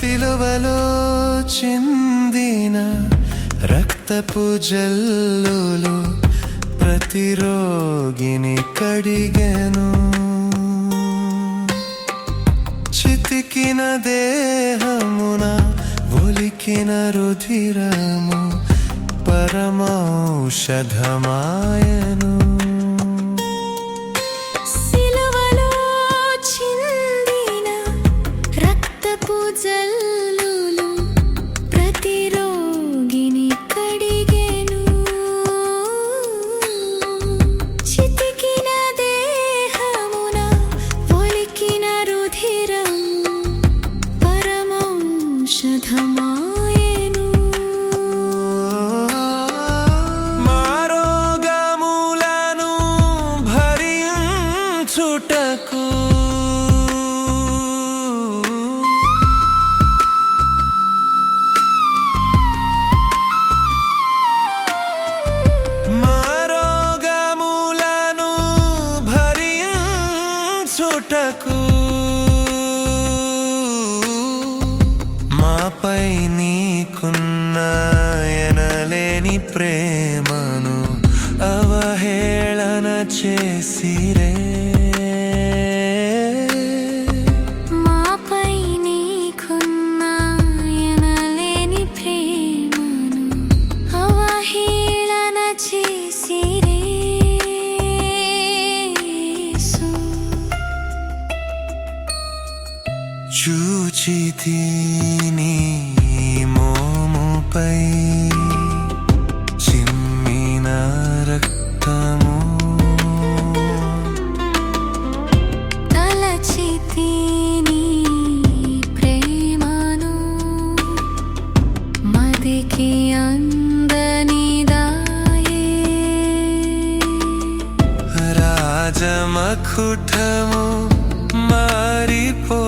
సిలువలో చిందిన రక్తపు జల్లులు ప్రతిరోగిని కడిగను కడిగెను. చితికిన దేహమున ఒలికిన రుధిరము పరమౌషధమాయను. పరమౌషధమాయెను మారోగములను భరించుటకు. మారోగములను భరించుటకు. నాపై నీకున్న ఎనలేని ప్రేమను అవహేళన చేసిరే. చూచితి నీ మోముపై చిమ్మిన రక్తము. తలచితి నీ ప్రేమను మదికి అందనిదాయే. రాజమకుటము మారిపో